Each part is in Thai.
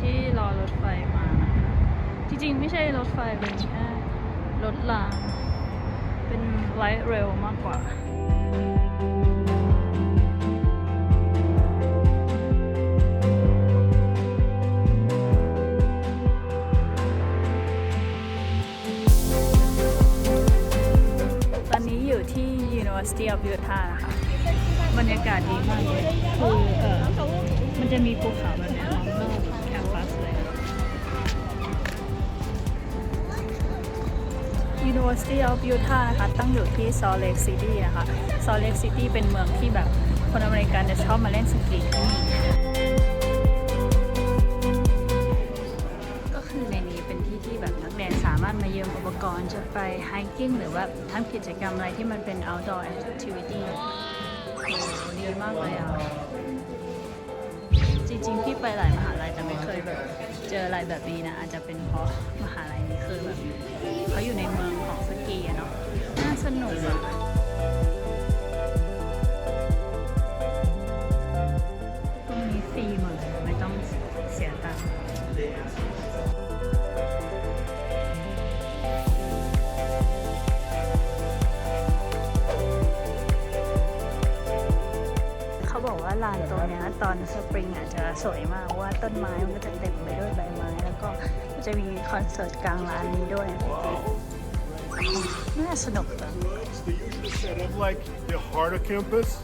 ที่รอรถไฟมานะคะจริงๆ ไม่ใช่รถไฟเป็นแค่รถราง เป็นไลท์เรลมากกว่าตอนนี้อยู่ที่ University of Utah นะคะ บรรยากาศดีมากเลยคือเออมันจะมีภูเขาแบบ University of Utah นะคะ ตั้งอยู่ที่ Salt Lake City นะคะ Salt Lake City เป็นเมืองที่แบบคนอเมริกันจะชอบมาเล่นสกีที่นี่ก็คือในนี้เป็นที่ที่แบบนักเรียนสามารถมายืมอุปกรณ์จะไปไฮกิ้งหรือว่าทำกิจกรรมอะไรที่มันเป็น outdoor activity ดีมากเลยอะ จริงๆพี่ไปหลายมหาลัยแต่ไม่เคยแบบเจออะไรแบบนี้นะ อาจจะเป็นเพราะมหาลัยนี้คือแบบเขาอยู่ในเมือง สนุกอะตรงนี้ฟรีหมดเลยไม่ต้องเสียตังค์เขาบอกว่าลานตรงเนี้ยตอนสปริงอาจจะสวยมากเพราะว่าต้นไม้มันก็จะเต็มไปด้วยใบไม้ แล้วก็จะมีคอนเสิร์ตกลางลานนี้ด้วยน่าส National They usually set up like the heart of campus.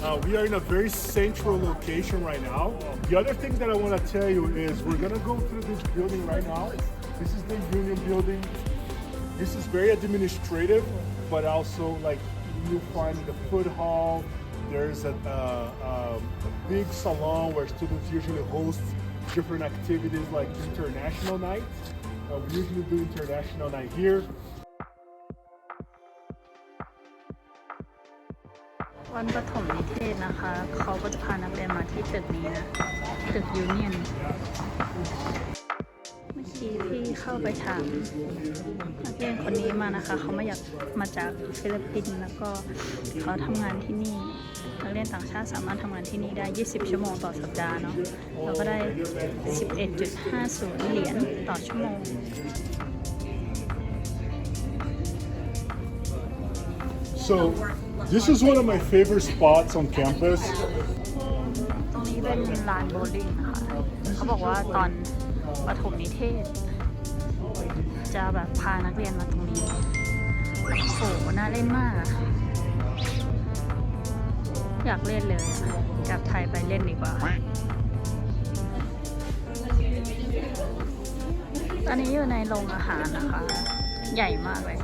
Uh, we are in a very central location right now. The other thing that I want to tell you is we're going to go through this building right now. This is the Union Building. This is very administrative, but also like you find the food hall. There's a, uh, um, a big salon where students usually host different activities like international night. Uh, we usually do international night here. วันปฐมนิเทศนะคะ เขาก็จะพานักเรียนมาที่ตึกนี้นะ ตึกยูเนียน เมื่อกี้พี่เข้าไปถามนักเรียนคนนี้มานะคะ เขามาอยากมาจากฟิลิปปินส์แล้วก็เขาทำงานที่นี่นักเรียนต่างชาติสามารถทำงานที่นี่ได้ 20 ชั่วโมงต่อสัปดาห์เนาะเราก็ได้ 11.50 เหรียญต่อชั่วโมง So this is one of my favorite spots on campus. ตรงนี้เป็นลานโบว์ลิ่งนะคะ เขาบอกว่าตอนประถมนิเทศ จะแบบพานักเรียนมาตรงนี้ โอ้โห น่าเล่นมากอะอยากเล่นเลยอะกลับไทยไปเล่นดีกว่า ตอนนี้อยู่ในโรงอาหารนะคะ ใหญ่มากเลย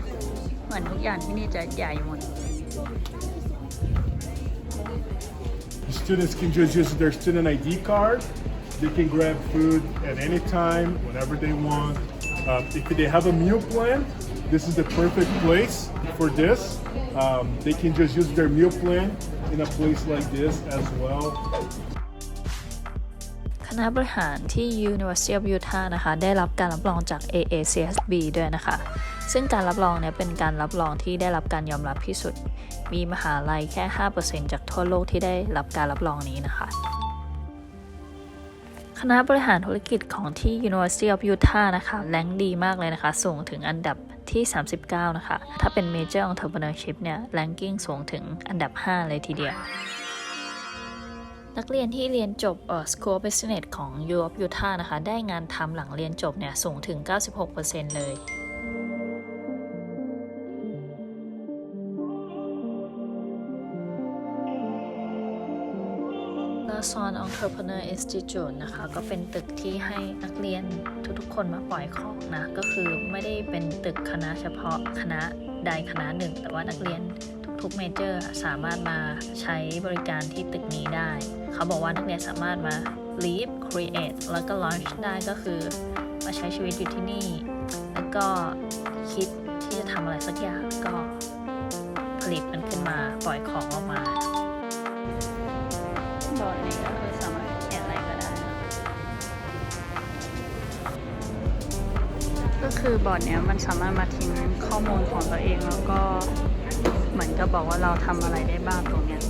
เหมือนทุกอย่างที่นี่จะใหญ่หมด The students can just use their student ID card. They can grab food at any time, whenever they want. Uh, if they have a meal plan, this is the perfect place for this. Um, they can just use their meal plan in a place like this as well. คณะบริหารที่ University of Utah นะคะ ได้รับการรับรองจาก AACSB ด้วยนะคะ ซึ่งการรับรองเนี่ยเป็นการรับรองที่ได้รับการยอมรับที่สุด มีมหาลัยแค่ 5%จากทั่วโลกที่ได้รับการรับรองนี้นะคะคณะบริหารธุรกิจของที่ University of Utah นะคะแรงดีมากเลยนะคะ สูงถึงอันดับที่ 39 นะคะ ถ้าเป็น Major Entrepreneurship เนี่ย ranking สูงถึงอันดับ 5 เลยทีเดียว นักเรียนที่เรียนจบ School of Business ของ U of Utah นะคะ ได้งานทำหลังเรียนจบเนี่ยสูงถึง 96%เลย l a s o n Entrepreneur Institute นะคะ ก็เป็นตึกที่ให้นักเรียนทุกๆ คนมาปล่อยของนะ ก็คือไม่ได้เป็นตึกคณะเฉพาะคณะใดคณะหนึ่ง แต่ว่านักเรียนทุกๆเมเจอร์สามารถมาใช้บริการที่ตึกนี้ได้ เขาบอกว่านักเรียนสามารถมา Live Create แล้วก็ Launch ได้ก็คือมาใช้ชีวิตอยู่ที่นี่ แล้วก็คิดที่จะทำอะไรสักอย่างก็ผลิตมันขึ้นมาปล่อยของออกมา บอร์ดนี้ก็คือสามารถเขียนอะไรก็ได้ ก็คือบอร์ดเนี้ยมันสามารถมาทิ้งข้อมูลของตัวเองแล้วก็เหมือนก็บอกว่าเราทำอะไรได้บ้างตรงเนี้ย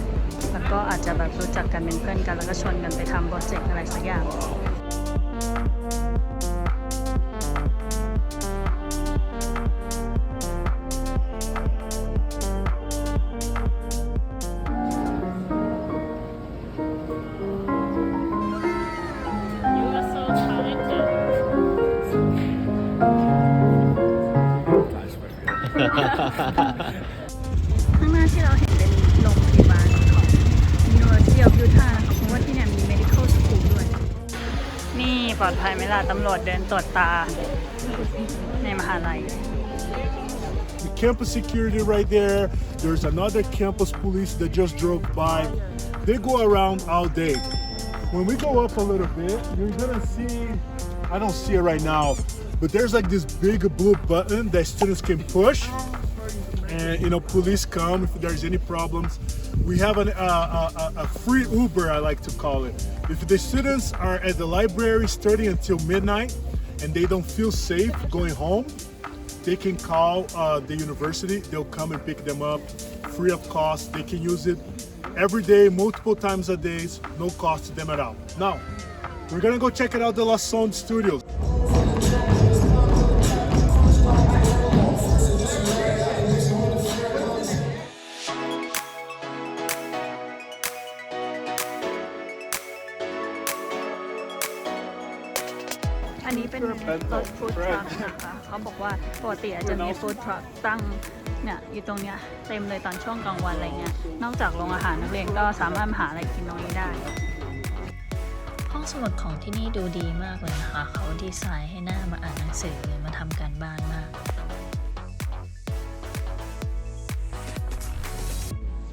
แล้วก็อาจจะแบบรู้จักกันเป็นเพื่อนกัน แล้วก็ชวนกันไปทำโปรเจกต์อะไรสักอย่าง ภัยไหมล่ะตำรวจเดินตรวจตา ในมหาลัย The campus security right there. There's another campus police that just drove by. They go around all day. When we go up a little bit, you're gonna see, I don't see it right now, but there's like this big blue button that students can push. And you know, police come if there's any problems. We have an, uh, a, a- a free Uber, I like to call it. If the students are at the library studying until midnight and they don't feel safe going home, they can call uh, the university. They'll come and pick them up free of cost. They can use it every day, multiple times a day, no cost to them at all. Now, we're gonna go check it out the La Sonde Studios. รถฟู้ดทรัคนะคะเขาบอกว่าปกติอาจจะมีฟู้ดทรัคตั้งเนี่ยอยู่ตรงเนี้ยเต็มเลยตอนช่วงกลางวันอะไรเงี้ยนอกจากโรงอาหารนักเรียนก็สามารถมาหาอะไรกินตรงนี้ได้ ห้องสมุดของที่นี่ดูดีมากเลยนะคะ เขาดีไซน์ให้หน้ามาอ่านหนังสือหรือมาทำการบ้านมาก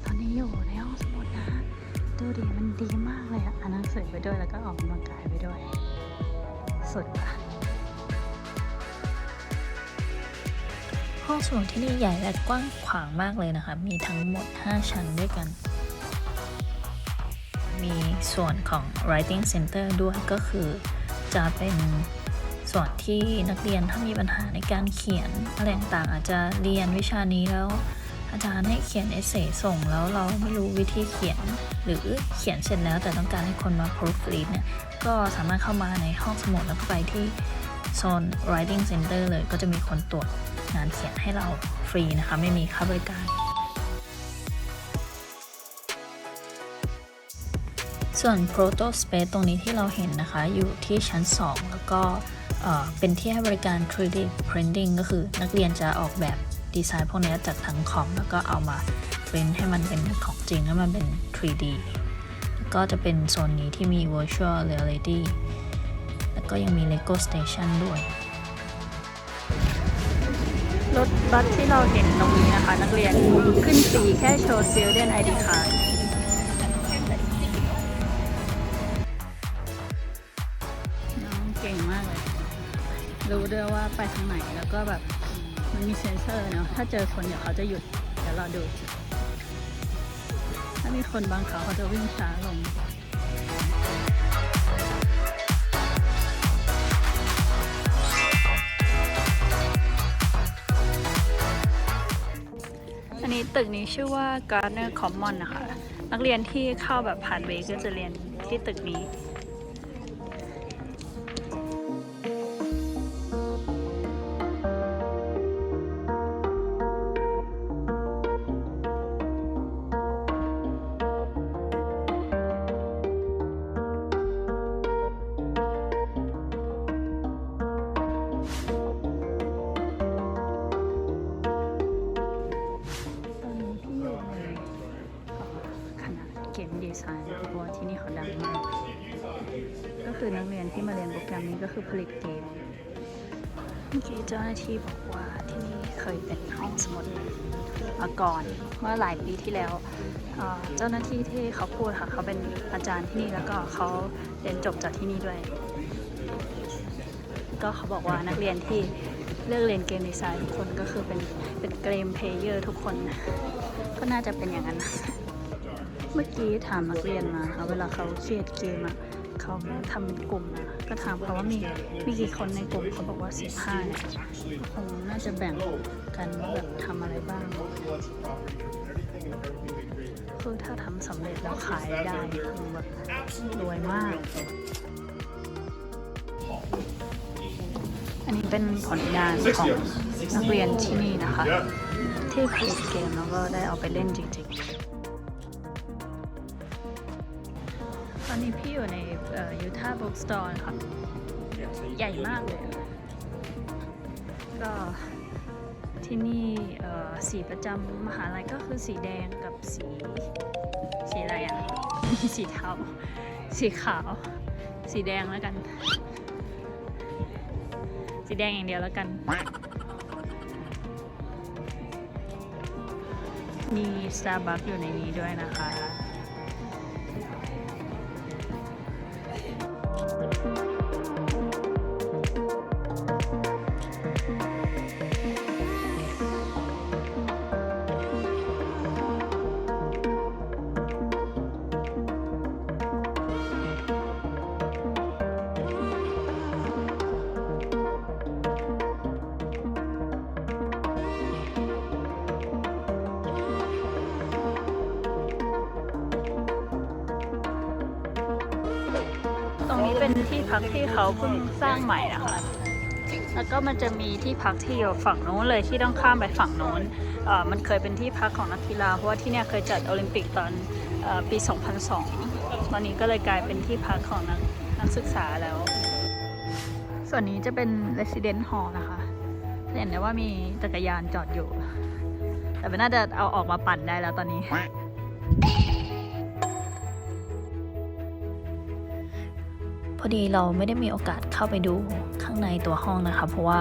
ตอนนี้อยู่ในห้องสมุดนะ ดูดีมันดีมากเลยอะอ่านหนังสือไปด้วยแล้วก็ออกกำลังกายไปด้วย สุดอะ องสมุดที่นี่ใหญ่และกว้างขวางมากเลยนะคะ มีทั้งหมด 5 ชั้นด้วยกัน มีส่วนของ writing center ด้วยก็คือจะเป็นส่วนที่นักเรียนถ้ามีปัญหาในการเขียนอะไรต่างอาจจะเรียนวิชานี้แล้ว อาจารย์ให้เขียนเอเซส่งแล้วเราไม่รู้วิธีเขียน หรือเขียนเสร็จแล้วแต่ต้องการให้คนมา proofread เนี่ยก็สามารถเข้ามาในห้องสมุดแล้วก็ไปที่โซน writing center เลยก็จะมีคนตรวจ งานเขียนให้เราฟรีนะคะ ไม่มีค่าบริการ ส่วน Proto Space ตรงนี้ที่เราเห็นนะคะ อยู่ที่ชั้น 2 แล้วก็เอ่อเป็นที่ให้บริการ 3D Printing ก็คือนักเรียนจะออกแบบดีไซน์พวกนี้จากทั้งคอมแล้วก็เอามาปริ้นให้มันเป็นของจริงให้มันเป็น 3D แล้วก็จะเป็นโซนนี้ที่มี Virtual Reality แล้วก็ยังมี Lego Station ด้วย รถบัสที่เราเห็นตรงนี้นะคะ นักเรียนขึ้นฟรีแค่โชว์ Student ID Card น้องเก่งมากเลย รู้ด้วยว่าไปทางไหนแล้วก็แบบมันมีเซ็นเซอร์เนาะถ้าเจอคนเดี๋ยวเขาจะหยุด เดี๋ยวเราดู ถ้ามีคนบางเขาเขาจะวิ่งช้าลง นี้ตึกนี้ชื่อว่า Gardner Common นะคะ นักเรียนที่เข้าแบบผ่านเวย์ก็จะเรียนที่ตึกนี้ เกมดีไซน์เพราะว่าที่นี่เขาดังมาก ก็คือนักเรียนที่มาเรียนโปรแกรมนี้ก็คือผลิตเกม เมื่อกี้เจ้าหน้าที่บอกว่าที่นี่เคยเป็นห้องสมุดมาก่อนเมื่อหลายปีที่แล้ว เจ้าหน้าที่ที่เขาพูดค่ะเขาเป็นอาจารย์ที่นี่แล้วก็เขาเรียนจบจากที่นี่ด้วย ก็เขาบอกว่านักเรียนที่เลือกเรียนเกมดีไซน์ทุกคนก็คือเป็นเป็นเกมเพลเยอร์ทุกคน ก็น่าจะเป็นอย่างนั้น เมื่อกี้ถามนักเรียนมาค่ะเวลาเขาเครียดเกมอะเขาทำเป็นกลุ่มนะก็ถามเขาว่ามีมีกี่คนในกลุ่มเขาบอกว่า15เนี่ยคงน่าจะแบ่งกันว่าแบบทำอะไรบ้าง คือถ้าทำสำเร็จแล้วขายได้คงแบบรวยมาก อันนี้เป็นผลงานของนักเรียนที่นี่นะคะ ที่ผลิตเกมแล้วก็ได้เอาไปเล่นจริงๆ ยูทาบุ๊กสโตร์ค่ะ ใหญ่มากเลยอะก็ที่นี่เอ่อสีประจำมหาลัยก็คือสีแดงกับสี สีอะไรอะมีสีเทา สีขาว สีแดงแล้วกัน สีแดงอย่างเดียวแล้วกัน มี Starbucks อยู่ในนี้ด้วยนะคะ ตรงนี้เป็นที่พักที่เขาเพิ่งสร้างใหม่นะคะ แล้วก็มันจะมีที่พักที่อยู่ฝั่งนู้นเลยที่ต้องข้ามไปฝั่งนู้นมันเคยเป็นที่พักของนักกีฬาเพราะว่าที่เนี่ยเคยจัดโอลิมปิกตอนอปี 2002 ตอนนี้ก็เลยกลายเป็นที่พักของนักนักศึกษาแล้ว ส่วนนี้จะเป็น resident hall นะคะจะเห็นได้ว่ามีจักรยานจอดอยู่ แต่ไม่น่าจะเอาออกมาปั่นได้แล้วตอนนี้ อดีเราไม่ได้มีโอกาสเข้าไปดูข้างในตัวห้องนะคะ เพราะว่า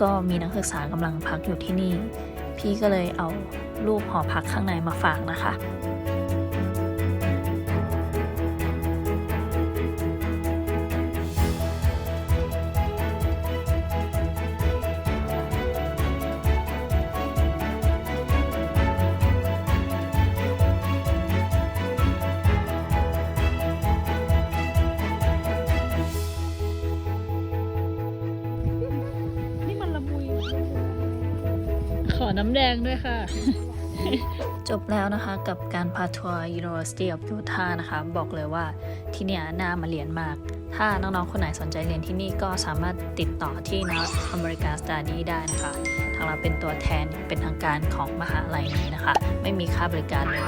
ก็มีนักศึกษากำลังพักอยู่ที่นี่ พี่ก็เลยเอารูปหอพักข้างในมาฝากนะคะ แดงด้วยค่ะ จบแล้วนะคะกับการพาทัวร์ University of Utah นะคะ บอกเลยว่าที่เนี่ยน่ามาเรียนมาก ถ้าน้องๆ คนไหนสนใจเรียนที่นี่ก็สามารถติดต่อที่ North American Study ได้นะคะ ทางเราเป็นตัวแทนเป็นทางการของมหาลัยนี้นะคะ ไม่มีค่าบริการเลย